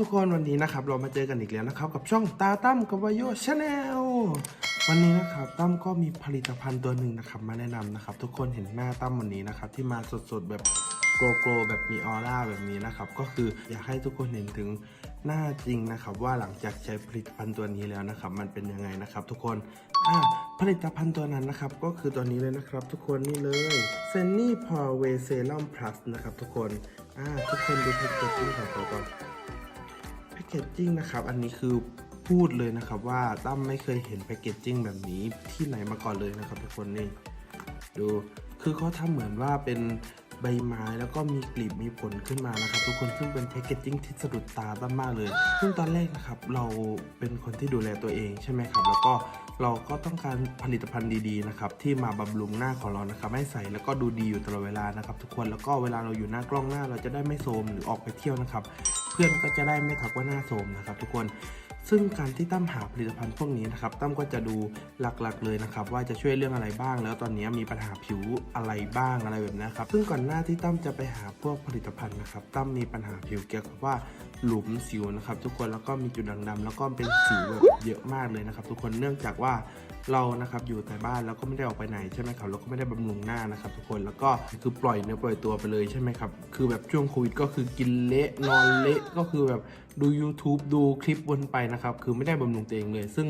ทุกคนวันนี้นะครับเรามาเจอกันอีกแล้วนะครับ กับช่องตาตั้มกับวายโยชาแนลวันนี้นะครับตั้มก็มีผลิตภัณฑ์ตัวหนึ่งนะครับ มาแนะนำนะครับ ทุกคนเห็นหน้าตั้มวันนี้นะครับ ที่มาสดๆแบบโกลโกแบบมีออร่าแบบนี้นะครับ ก็คืออยากให้ทุกคนเห็นถึงหน้าจริงนะครับ ว่าหลังจากใช้ผลิตภัณฑ์ตัวนี้แล้วนะครับ มันเป็นยังไงนะครับ ทุกคนอ่าผลิตภัณฑ์ตัวนั้นนะครับ ก็คือตัวนี้เลยนะครับ ทุกคนนี่เลยเซนนี่พอเวเซรั่มพลัสนะครับ ทุกคนอ่าทุกคนดูแพ็กเกจจิ้งของเขาก่อน เกจจิ้งนะครับ อันนี้คือพูดเลยนะครับว่าตั้มไม่เคยเห็นแพคเกจจิ้งแบบนี้ที่ไหนมาก่อนเลยนะครับทุกคนนี่ดูคือเขาทำเหมือนว่าเป็นใบไม้แล้วก็มีกลีบมีผลขึ้นมานะครับ ทุกคนซึ่งเป็นแพคเกจจิ้งที่สะดุดตาตั้มมากเลย ซึ่งตอนแรกนะครับเราเป็นคนที่ดูแลตัวเองใช่ไหมครับ แล้วก็เราก็ต้องการผลิตภัณฑ์ดีๆนะครับที่มาบำรุงหน้าของเรานะครับให้ใสแล้วก็ดูดีอยู่ตลอดเวลานะครับ ทุกคนแล้วก็เวลาเราอยู่หน้ากล้องหน้าเราจะได้ไม่โทรมหรือออกไปเที่ยวนะครับ เพื่อนก็จะได้ไม่ทักว่าหน้าโทมนะครับทุกคนซึ่งการที่ตั้มหาผลิตภัณฑ์พวกนี้นะครับตั้มก็จะดูหลักๆเลยนะครับว่าจะช่วยเรื่องอะไรบ้าง แล้วตอนนี้มีปัญหาผิวอะไรบ้างอะไรแบบนี้ครับซึ่งก่อนหน้าที่ตั้มจะไปหาพวกผลิตภัณฑ์นะครับตั้มมีปัญหาผิวเกี่ยวกับว่าหลุมสิวนะครับทุกคนแล้วก็มีจุดด่างดำแล้วก็เป็นสิวแบบเยอะมากเลยนะครับทุกคนเนื่องจากว่า เรานะครับอยู่แต่บ้านแล้วก็ไม่ได้ออกไปไหนใช่ไหมครับแล้วก็ไม่ได้บำรุงหน้านะครับทุกคนแล้วก็คือปล่อยเนื้อปล่อยตัวไปเลยใช่ไหมครับคือแบบช่วงโควิดก็คือกินเละนอนเละก็คือแบบดู YouTube ดูคลิปวนไปนะครับคือไม่ได้บำรุงตัวเองเลย ซึ่ง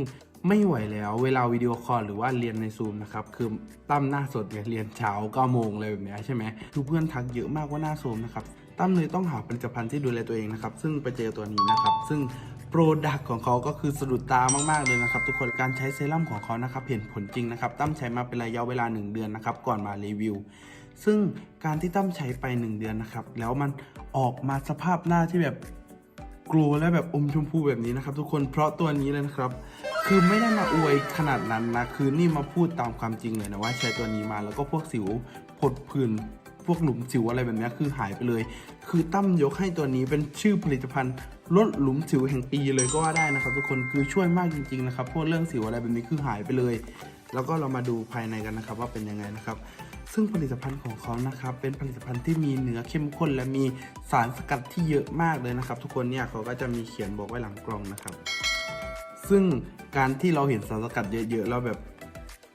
ไม่ไหวแล้วเวลาวิดีโอคอลหรือว่าเรียนในซูมนะครับคือตั้มหน้าสดไงเรียนเช้า9โมงอะไรแบบนี้ใช่ไหมคือเพื่อนทักเยอะมากว่าหน้าโทรมนะครับตั้มเลยต้องหาผลิตภัณฑ์ที่ดูแลตัวเองนะครับซึ่งไปเจอตัวนี้นะครับซึ่ง โปรดักของเขาก็คือสะดุดตามากๆเลยนะครับทุกคนการใช้เซรั่มของเขานะครับเห็นผลจริงนะครับตั้มใช้มาเป็นระยะเวลา 1 เดือนนะครับก่อนมารีวิว ซึ่งการที่ตั้มใช้ไป 1 เดือนนะครับแล้วมันออกมาสภาพหน้าที่แบบกลัวและแบบอมชมพูแบบนี้นะครับ ทุกคนเพราะตัวนี้เลยนะครับ คือไม่ได้มาอวยขนาดนั้นนะคือนี่มาพูดตามความจริงเลยนะว่าใช้ตัวนี้มาแล้วก็พวกสิวผดผื่น พวกหลุมสิวอะไรแบบนี้คือหายไปเลย คือตั้มยกให้ตัวนี้เป็นชื่อผลิตภัณฑ์ลดหลุมสิวแห่งปีเลยก็ว่าได้นะครับ ทุกคนคือช่วยมากจริงๆนะครับพวกเรื่องสิวอะไรแบบนี้คือหายไปเลย แล้วก็เรามาดูภายในกันนะครับว่าเป็นยังไงนะครับซึ่งผลิตภัณฑ์ของเขานะครับเป็นผลิตภัณฑ์ที่มีเนื้อเข้มข้น และมีสารสกัดที่เยอะมากเลยนะครับ ทุกคนเนี่ยเขาก็จะมีเขียนบอกไว้หลังกล่องนะครับ ซึ่งการที่เราเห็นสารสกัดเยอะๆแล้วแบบ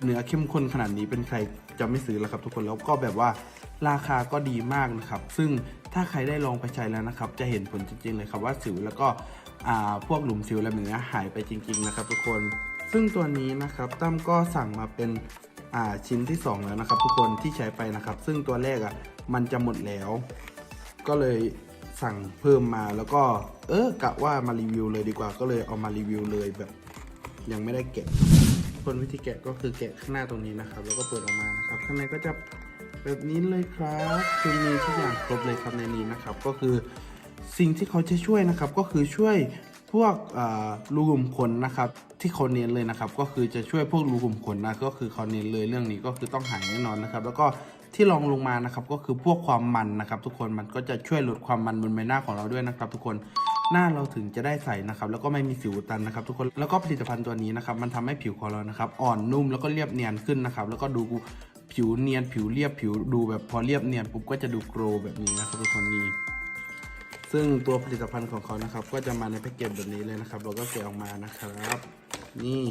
เนื้อเข้มข้นขนาดนี้เป็นใครจะไม่ซื้อแล้วครับ ทุกคนแล้วก็แบบว่า ราคาก็ดีมากนะครับ ซึ่งถ้าใครได้ลองไปใช้แล้วนะครับ จะเห็นผลจริงๆเลยครับว่าสิวแล้วก็พวกหลุมสิวอะไรแบบนี้หายไปจริง ๆ นะครับ ทุกคน ซึ่งตัวนี้นะครับตั้มก็สั่งมาเป็นชิ้นที่ 2 แล้วนะครับ ทุกคนที่ใช้ไปนะครับ ซึ่งตัวแรกอะมันจะหมดแล้ว ก็เลยสั่งเพิ่มมาแล้วก็เออกะว่ามารีวิวเลยดีกว่าก็เลยเอามารีวิวเลยแบบยังไม่ได้แกะคนวิธีแกะก็คือแกะข้างหน้าตรงนี้นะครับ แล้วก็เปิดออกมานะครับข้างในก็จะ แบบนี้เลยครับคือมีทุกอย่างครบเลยครับในนี้นะครับ ก็คือสิ่งที่เขาจะช่วยนะครับก็คือช่วยพวกรูขุมขนนะครับที่เขาเน้นเลยนะครับ ก็คือจะช่วยพวกรูขุมขนนะก็คือเขาเน้นเลยเรื่องนี้ก็คือต้องหายแน่นอนนะครับ แล้วก็ที่รองลงมานะครับก็คือพวกความมันนะครับ ทุกคนมันก็จะช่วยลดความมันบนใบหน้าของเราด้วยนะครับ ทุกคนหน้าเราถึงจะได้ใสนะครับ แล้วก็ไม่มีสิวตันนะครับ ทุกคนแล้วก็ผลิตภัณฑ์ตัวนี้นะครับ มันทำให้ผิวของเรานะครับ อ่อนนุ่มแล้วก็เรียบเนียนขึ้นนะครับ แล้วก็ดู ผิวเนียนผิวเรียบผิวดูแบบพอเรียบเนียนปุ๊บก็จะดูโกรว์แบบนี้นะครับทุกคนนี่ซึ่งตัวผลิตภัณฑ์ของเขานะครับ ก็จะมาในแพ็กเกจแบบนี้เลยนะครับ เราก็แกะออกมานะครับ นี่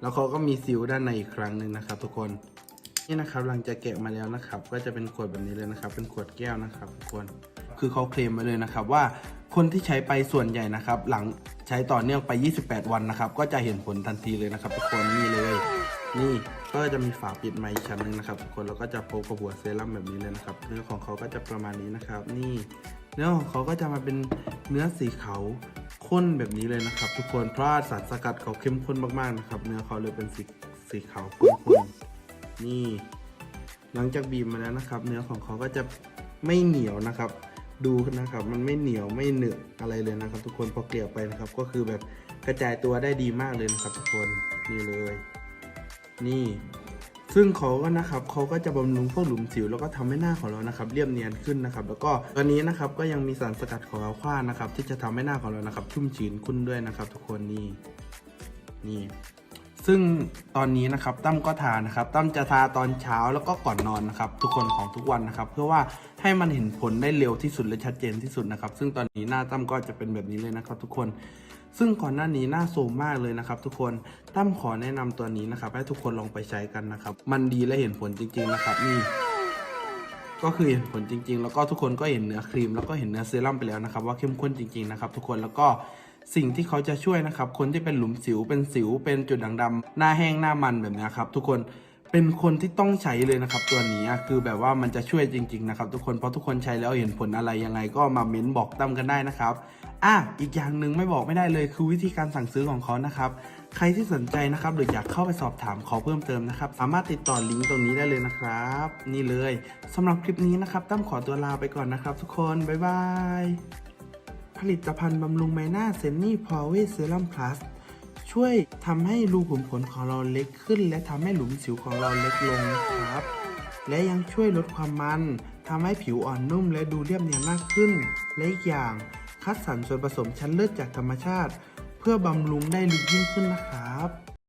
แล้วเขาก็มีซิลด้านในอีกครั้งหนึ่งนะครับ ทุกคนนี่นะครับหลังจากแกะมาแล้วนะครับ ก็จะเป็นขวดแบบนี้เลยนะครับ เป็นขวดแก้วนะครับทุกคนคือเขาเคลมมาเลยนะครับว่าคนที่ใช้ไปส่วนใหญ่นะครับ หลังใช้ต่อเนื่องไป 28 วันนะครับ ก็จะเห็นผลทันทีเลยนะครับ ทุกคนนี่เลย นี่ก็จะมีฝาปิดมาอีกชั้นหนึ่งนะครับทุกคนแล้วก็จะพบกับหัวเซรั่มแบบนี้เลยนะครับ เนื้อของเขาก็จะประมาณนี้นะครับ นี่เนื้อของเขาก็จะมาเป็นเนื้อสีขาวข้นแบบนี้เลยนะครับ ทุกคนเพราะสารสกัดเขาเข้มข้นมากๆนะครับ เนื้อเขาเลยเป็นสีสีขาวข้นๆนี่ หลังจากบีบมาแล้วนะครับ เนื้อของเขาก็จะไม่เหนียวนะครับ ดูนะครับ มันไม่เหนียวไม่เหนอะอะไรเลยนะครับ ทุกคนพอเกลี่ยไปนะครับ ก็คือแบบกระจายตัวได้ดีมากเลยนะครับ ทุกคนนี่เลย นี่ ซึ่งเขาก็นะครับเขาก็จะบำรุงพวกหลุมสิวแล้วก็ทำให้หน้าของเรานะครับ เรียบเนียนขึ้นนะครับ แล้วก็ตอนนี้นะครับก็ยังมีสารสกัดของอัลฟานะครับ ที่จะทำให้หน้าของเรานะครับ ชุ่มชื้นขึ้นด้วยนะครับ ทุกคนนี่นี่ซึ่งตอนนี้นะครับตั้มก็ทานะครับตั้มจะทาตอนเช้าแล้วก็ก่อนนอนนะครับ ทุกคนของทุกวันนะครับ เพื่อว่าให้มันเห็นผลได้เร็วที่สุดและชัดเจนที่สุดนะครับ ซึ่งตอนนี้หน้าตั้มก็จะเป็นแบบนี้เลยนะครับ ทุกคน ซึ่งก่อนหน้านี้หน้าโซมมากเลยนะครับทุกคนตั้มขอแนะนำตัวนี้นะครับ ให้ทุกคนลองไปใช้กันนะครับ มันดีและเห็นผลจริง ๆ นะครับนี่ก็คือเห็นผลจริง ๆ แล้วก็ทุกคนก็เห็นเนื้อครีมแล้วก็เห็นเนื้อเซรั่มไปแล้วนะครับ ว่าเข้มข้นจริง ๆ นะครับ ทุกคนแล้วก็สิ่งที่เขาจะช่วยนะครับ คนที่เป็นหลุมสิวเป็นสิวเป็นจุดด่างดำหน้าแห้งหน้ามันแบบนี้ครับทุกคน เป็นคนที่ต้องใช้เลยนะครับ ตัวนี้คือแบบว่ามันจะช่วยจริง ๆ นะครับ ทุกคนเพราะทุกคนใช้แล้วเห็นผลอะไรยังไงก็มาเม้นบอกตั้มกันได้นะครับอะอีกอย่างหนึ่งไม่บอกไม่ได้เลย คือวิธีการสั่งซื้อของเขานะครับใครที่สนใจนะครับหรืออยากเข้าไปสอบถามขอเพิ่มเติมนะครับ สามารถติดต่อลิงก์ตรงนี้ได้เลยนะครับ นี่เลยสำหรับคลิปนี้นะครับตั้มขอตัวลาไปก่อนนะครับ ทุกคนบ๊ายบายผลิตภัณฑ์บำรุงใบหน้าเซนนี่พาวเวอร์เซรั่มพลัส ช่วยทำให้รูขุมขนของเราเล็กขึ้น และทำให้หลุมสิวของเราเล็กลงครับ และยังช่วยลดความมันทำให้ผิวอ่อนนุ่มและดูเรียบเนียนมากขึ้น และอีกอย่างคัดสรรส่วนผสมชั้นเลิศจากธรรมชาติ เพื่อบำรุงได้ลึกยิ่งขึ้นนะครับ